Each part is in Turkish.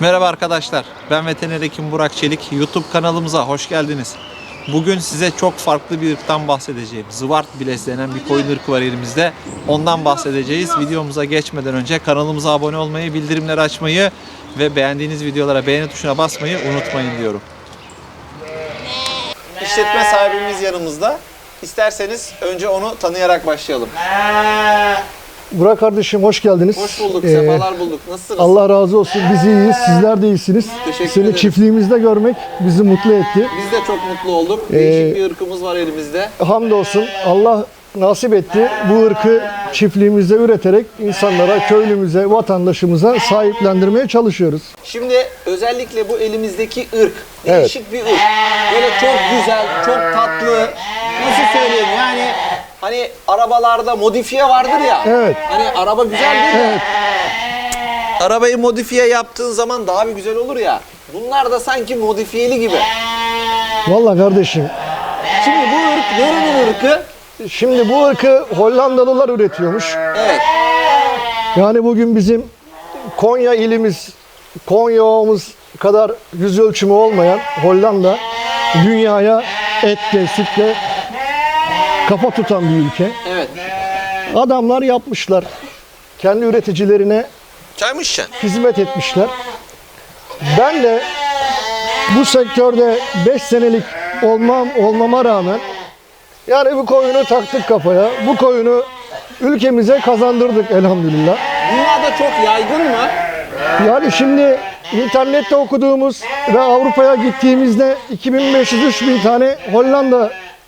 Merhaba arkadaşlar. Ben veteriner hekim Burak Çelik. YouTube kanalımıza hoş geldiniz. Bugün size çok farklı bir ırktan bahsedeceğim. Zıvart bilez denen bir koyun ırkı var elimizde. Ondan bahsedeceğiz. Videomuza geçmeden önce kanalımıza abone olmayı, bildirimleri açmayı ve beğendiğiniz videolara beğeni tuşuna basmayı unutmayın diyorum. İşletme sahibimiz yanımızda. İsterseniz önce onu tanıyarak başlayalım. Burak kardeşim hoş geldiniz. Hoş bulduk, Ee, sefalar bulduk. Nasılsınız? Allah razı olsun. Biz iyiyiz. Sizler de iyisiniz. Teşekkür Seni ederim. çiftliğimizde görmek bizi mutlu etti. Biz de çok mutlu olduk. Ee, Değişik bir ırkımız var elimizde. Hamdolsun Allah nasip etti. Bu ırkı çiftliğimizde üreterek insanlara, köylümüze, vatandaşımıza sahiplendirmeye çalışıyoruz. Şimdi özellikle bu elimizdeki ırk değişik bir ırk. Böyle çok güzel, çok tatlı. Nasıl söyleyeyim yani hani arabalarda modifiye vardır ya. Evet. Hani araba güzeldir ya. Evet. Arabayı modifiye yaptığın zaman daha bir güzel olur ya. Bunlar da sanki modifiyeli gibi. Vallahi kardeşim Şimdi bu ırk nerenin ırkı? şimdi bu ırkı Hollandalılar üretiyormuş. Evet. Yani bugün bizim Konya ilimiz, Konya ovamız kadar yüz ölçümü olmayan Hollanda dünyaya etle, sütle kafa tutan bir ülke. Evet. Adamlar yapmışlar. Kendi üreticilerine Çay mı içeceksin? hizmet etmişler. Ben de bu sektörde 5 senelik olmam olmama rağmen yani bu koyunu taktık kafaya. Bu koyunu ülkemize kazandırdık elhamdülillah. Dünyada çok yaygın mı? Yani şimdi internette okuduğumuz ve Avrupa'ya gittiğimizde 2500-3000 tane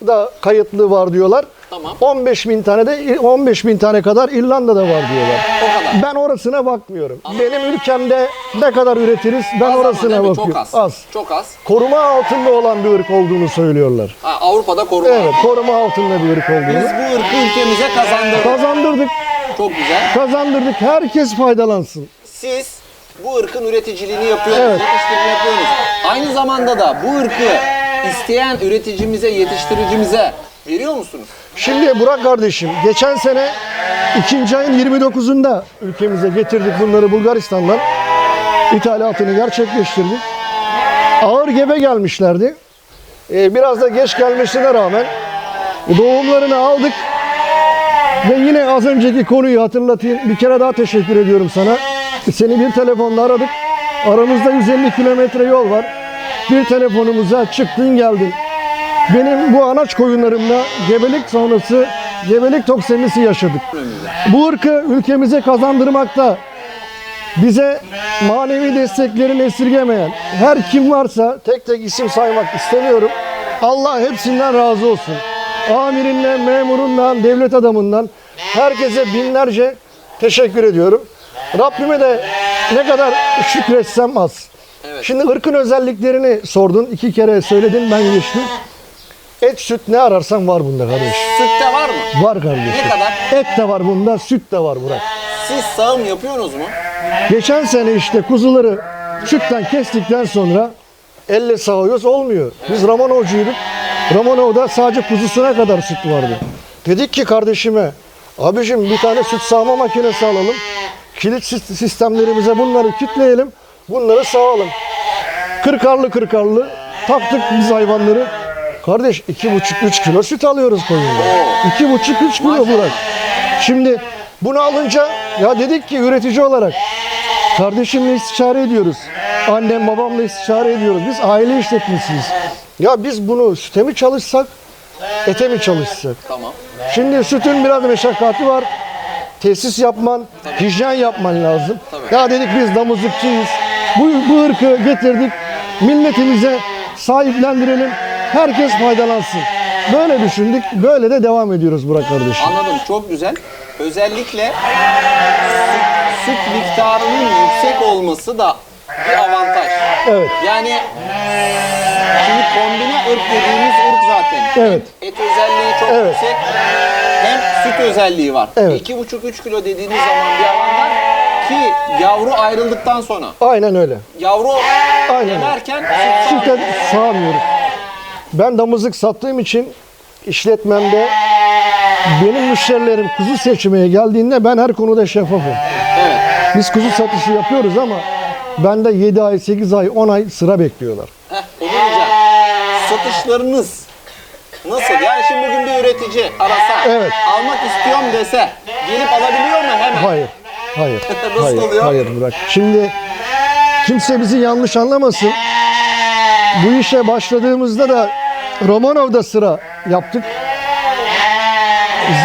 Hollanda'da kayıtlı var diyorlar. Tamam. 15 bin tane de 15 bin tane kadar İrlanda'da var diyorlar. O kadar. Ben orasına bakmıyorum. Benim ülkemde ne kadar üretiriz ben Az ama orasına mi? bakıyorum. Çok az. Çok az. Koruma altında olan bir ırk olduğunu söylüyorlar. Ha, Avrupa'da koruma. Evet, koruma altında bir ırk Biz olduğunu. bu ırkı ülkemize kazandırdık. Kazandırdık, Çok güzel. kazandırdık. Herkes faydalansın. Siz bu ırkın üreticiliğini yapıyorsunuz, Evet. yetiştirme yapıyorsunuz. Aynı zamanda da bu ırkı isteyen üreticimize, yetiştiricimize veriyor musunuz? Şimdi Burak kardeşim, geçen sene ikinci ayın 29'unda ülkemize getirdik bunları Bulgaristan'dan. İthalatını gerçekleştirdik. Ağır gebe gelmişlerdi. Ee, biraz da geç gelmesine rağmen doğumlarını aldık. Ve yine az önceki konuyu hatırlatayım. Bir kere daha teşekkür ediyorum sana. Seni bir telefonla aradık. Aramızda 150 kilometre yol var. Bir telefonumuza çıktın geldin. Benim bu anaç koyunlarımda gebelik sonrası gebelik toksemisi yaşadık. Bu ırkı ülkemize kazandırmakta bize manevi desteklerini esirgemeyen her kim varsa tek tek isim saymak istemiyorum. Allah hepsinden razı olsun. Amirinden, memurundan, devlet adamından herkese binlerce teşekkür ediyorum. Rabbime de ne kadar şükretsem az. Şimdi ırkın özelliklerini sordun. iki kere söyledin ben geçtim. Et, süt ne ararsan var bunda kardeş. Sütte var mı? Var kardeşim. Ne kadar? Et de var bunda, süt de var Burak. Siz sağım yapıyorsunuz mu? Geçen sene işte kuzuları sütten kestikten sonra elle sağıyoruz olmuyor. Biz Romanovcuyduk. Romanov'da sadece kuzusuna kadar süt vardı. Dedik ki kardeşime abicim bir tane süt sağma makinesi alalım. Kilit sis- sistemlerimize bunları kitleyelim. Bunları sağalım. Kırkarlı kırkarlı taktık biz hayvanları. Kardeş iki buçuk üç kilo süt alıyoruz koyunda. İki buçuk üç kilo bırak. Şimdi bunu alınca ya dedik ki üretici olarak kardeşimle istişare ediyoruz. Annem babamla istişare ediyoruz. Biz aile işletmesiyiz. Ya biz bunu süte mi çalışsak, ete mi çalışsak? Tamam. Şimdi sütün biraz meşakkatı var. Tesis yapman, hijyen yapman lazım. Ya dedik biz damızlıkçıyız. Bu, bu ırkı getirdik. Milletimize sahiplendirelim. Herkes faydalansın. Böyle düşündük. Böyle de devam ediyoruz Burak kardeşim. Anladım. Çok güzel. Özellikle süt, süt miktarının yüksek olması da bir avantaj. Evet. Yani şimdi kombine ırk dediğimiz ırk zaten. Evet. Et özelliği çok Evet. yüksek hem süt özelliği var. Evet. 2,5-3 kilo dediğiniz zaman bir avantaj ki yavru ayrıldıktan sonra Aynen öyle. yavru Aynen. emerken süt Süte sağmıyoruz. Ben damızlık sattığım için işletmemde benim müşterilerim kuzu seçmeye geldiğinde ben her konuda şeffafım. Evet. Biz kuzu satışı yapıyoruz ama bende 7 ay, 8 ay, 10 ay sıra bekliyorlar. Heh, onu diyeceğim. Satışlarınız nasıl? Yani şimdi bugün bir üretici arasa, Evet. almak istiyorum dese, gelip alabiliyor mu hemen? Hayır. Hayır. Nasıl hayır, oluyor? Hayır bırak. Şimdi kimse bizi yanlış anlamasın. Bu işe başladığımızda da Romanov'da sıra yaptık.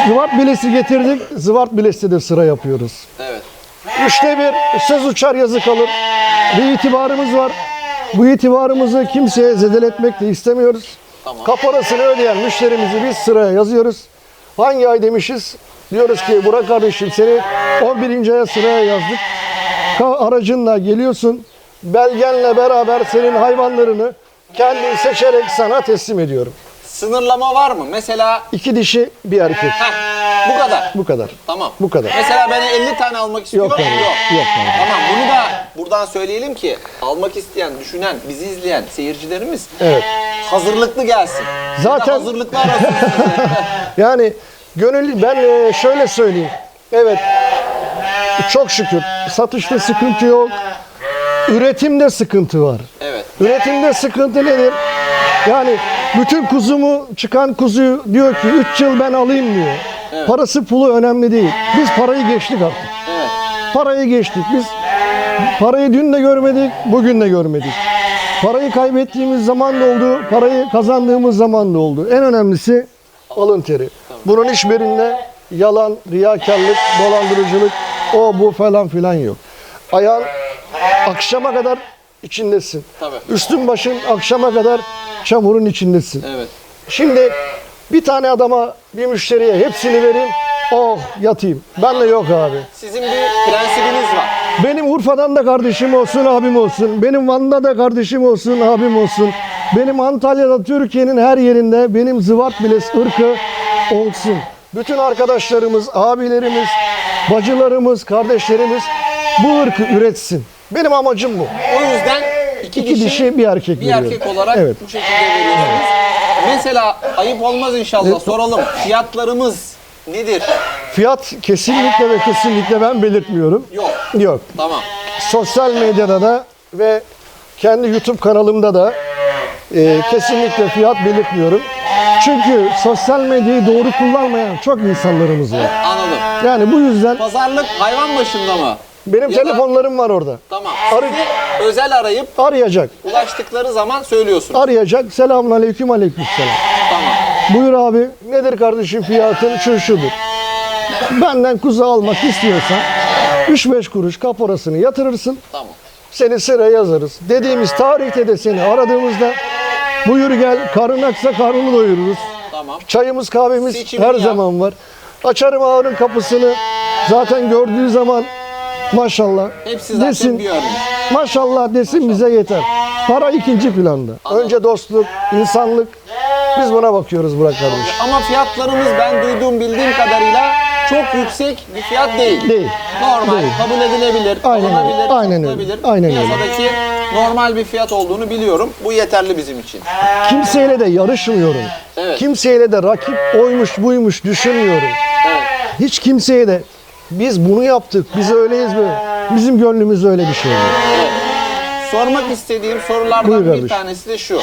Zıvart bilesi getirdik. Zıvart bilesi de sıra yapıyoruz. Evet. Üçte bir söz uçar yazı kalır. Bir itibarımız var. Bu itibarımızı kimseye zedeletmek de istemiyoruz. Tamam. Kaparasını ödeyen müşterimizi biz sıraya yazıyoruz. Hangi ay demişiz? Diyoruz ki Burak kardeşim seni 11. aya sıraya yazdık. Aracınla geliyorsun. Belgenle beraber senin hayvanlarını kendin seçerek sana teslim ediyorum. Sınırlama var mı? Mesela İki dişi bir erkek. bu kadar. Bu kadar. Tamam. Bu kadar. Mesela ben 50 tane almak istiyorum. Yok abi, yok abi. Tamam bunu da buradan söyleyelim ki almak isteyen, düşünen, bizi izleyen seyircilerimiz Evet. hazırlıklı gelsin. Zaten- da hazırlıklı arasın. Yani gönül ben e, şöyle söyleyeyim. Evet. Çok şükür satışta sıkıntı yok. Üretimde sıkıntı var. evet. Üretimde sıkıntı nedir? Yani bütün kuzumu çıkan kuzuyu diyor ki 3 yıl ben alayım diyor. Parası pulu önemli değil. Biz parayı geçtik artık. Evet. Parayı geçtik. Biz parayı dün de görmedik, bugün de görmedik. Parayı kaybettiğimiz zaman da oldu, parayı kazandığımız zaman da oldu. En önemlisi alın teri. Bunun hiçbirinde yalan, riyakarlık, dolandırıcılık, o bu falan filan yok. Ayağın akşama kadar içindesin. Tabii. Üstün başın akşama kadar çamurun içindesin. Evet. Şimdi bir tane adama, bir müşteriye hepsini vereyim. Oh yatayım. Ben de yok abi. Sizin bir prensibiniz var. Benim Urfa'dan da kardeşim olsun, abim olsun. Benim Van'da da kardeşim olsun, abim olsun. Benim Antalya'da, Türkiye'nin her yerinde benim Zıvat Biles ırkı olsun. Bütün arkadaşlarımız, abilerimiz, bacılarımız, kardeşlerimiz bu ırkı üretsin. Benim amacım bu. O yüzden iki, İki dişi, bir erkek bir veriyorum. erkek olarak Evet. bu şekilde veriyorsunuz. Mesela ayıp olmaz inşallah soralım. Fiyatlarımız nedir? Fiyat kesinlikle ve kesinlikle ben belirtmiyorum. Yok. Yok. Tamam. sosyal medyada da ve kendi YouTube kanalımda da e, kesinlikle fiyat belirtmiyorum. Çünkü sosyal medyayı doğru kullanmayan çok insanlarımız var. Anladım. Yani bu yüzden Pazarlık hayvan başında mı? benim Ya da- telefonlarım var orada. Tamam. Arı- Sizi özel arayıp Arayacak. ulaştıkları zaman söylüyorsun. Arayacak. Selamun aleyküm aleyküm selam. Tamam. Buyur abi. Nedir kardeşim fiyatın? Şu şudur. Benden kuzu almak istiyorsan 3-5 kuruş kaporasını yatırırsın. Tamam. Seni sıraya yazarız. Dediğimiz tarihte de seni aradığımızda buyur gel karın aksa karnını doyururuz. Tamam. Çayımız kahvemiz Seçimini her yap. zaman var. Açarım ağırın kapısını. Zaten gördüğü zaman maşallah Hepsi zaten desin. bir örnek. Maşallah desin bize yeter. Para ikinci planda. Önce dostluk, insanlık. Biz buna bakıyoruz Burak kardeş. Ama fiyatlarımız ben duyduğum bildiğim kadarıyla çok yüksek bir fiyat değil. Değil. Normal, Değil. kabul edilebilir, Aynen öyle. alınabilir, Aynen öyle. satılabilir. Aynen öyle. Piyasadaki normal bir fiyat olduğunu biliyorum. Bu yeterli bizim için. Kimseyle de yarışmıyorum. Evet. Kimseyle de rakip oymuş buymuş düşünmüyorum. Evet. Hiç kimseye de biz bunu yaptık, biz öyleyiz böyle. Bizim gönlümüz öyle bir şey yok. Sormak istediğim sorulardan Buyur bir kardeşim. tanesi de şu.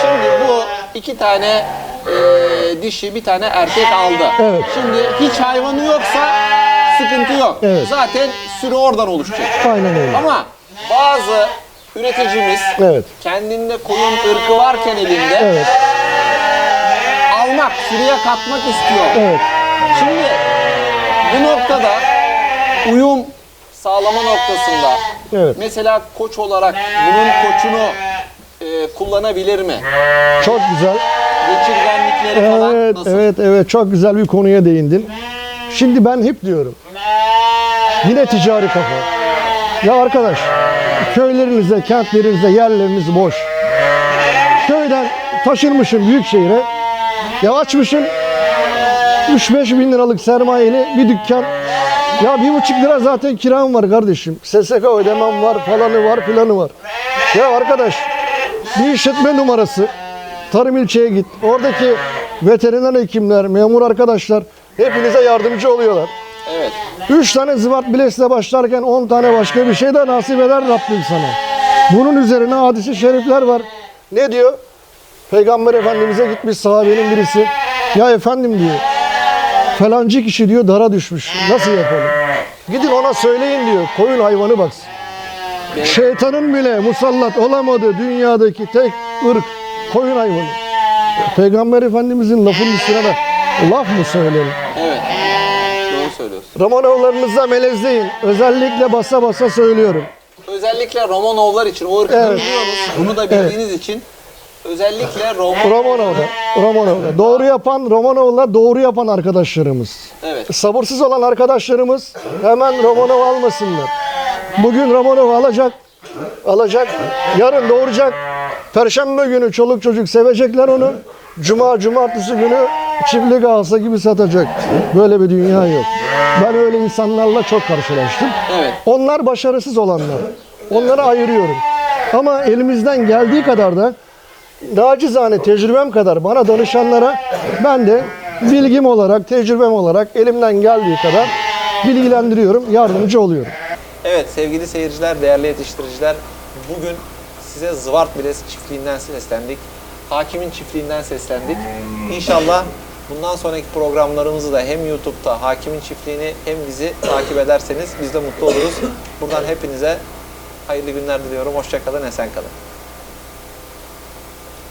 Şimdi bu iki tane e, dişi bir tane erkek aldı. Evet. Şimdi hiç hayvanı yoksa sıkıntı yok. Evet. Zaten sürü oradan oluşacak. Aynen öyle. Ama bazı üreticimiz Evet. kendinde koyun ırkı varken elinde Evet, almak, sürüye katmak istiyor. evet. Şimdi bu noktada uyum sağlama noktasında Evet. mesela koç olarak bunun koçunu e, kullanabilir mi? Çok güzel. Geçirgenlikleri falan Evet, nasıl? evet, evet. Çok güzel bir konuya değindin. Şimdi ben hep diyorum. Yine ticari kafa. Ya arkadaş, köylerinizde, kentlerinizde yerleriniz boş. Köyden taşınmışım büyük şehire. Ya açmışım 3-5 bin liralık sermayeli bir dükkan. Ya bir buçuk lira zaten kiram var kardeşim. SSK ödemem var, falanı var, filanı var. Ya arkadaş, bir işletme numarası. Tarım ilçeye git. Oradaki veteriner hekimler, memur arkadaşlar hepinize yardımcı oluyorlar. Evet. 3 tane zıvat bilesle başlarken 10 tane başka bir şey de nasip eder Rabbim sana. Bunun üzerine hadisi şerifler var. Ne diyor? Peygamber Efendimiz'e gitmiş sahabenin birisi. Ya efendim diyor. Falancı kişi diyor dara düşmüş. Nasıl yapalım? Gidin ona söyleyin diyor. Koyun hayvanı baksın. Şeytanın bile musallat olamadığı dünyadaki tek ırk koyun hayvanı. Peygamber Efendimiz'in lafının üstüne de laf mı söyleyelim? Evet. Söylüyorsun. Romanovlarınızda melezleyin. Özellikle basa basa söylüyorum. Özellikle Romanovlar için o ırkı Evet. biliyorsunuz. Bunu da bildiğiniz için özellikle Roman Romanov'da. Romanov'da. Doğru yapan Romanovlar doğru yapan arkadaşlarımız. Evet. Sabırsız olan arkadaşlarımız hemen Romanov almasınlar. Bugün Romanov alacak. Alacak. Yarın doğuracak. Perşembe günü çoluk çocuk sevecekler onu. Cuma, cumartesi günü çiftlik alsa gibi satacak. Böyle bir dünya yok. Ben öyle insanlarla çok karşılaştım. Evet. Onlar başarısız olanlar. Onları ayırıyorum. Ama elimizden geldiği kadar da nacizane tecrübem kadar bana danışanlara ben de bilgim olarak, tecrübem olarak elimden geldiği kadar bilgilendiriyorum, yardımcı oluyorum. Evet sevgili seyirciler, değerli yetiştiriciler. Bugün size Zıvart Biles çiftliğinden seslendik. Hakimin çiftliğinden seslendik. İnşallah bundan sonraki programlarımızı da hem YouTube'da Hakimin çiftliğini hem bizi takip ederseniz biz de mutlu oluruz. Buradan hepinize hayırlı günler diliyorum. Hoşçakalın, esen kalın.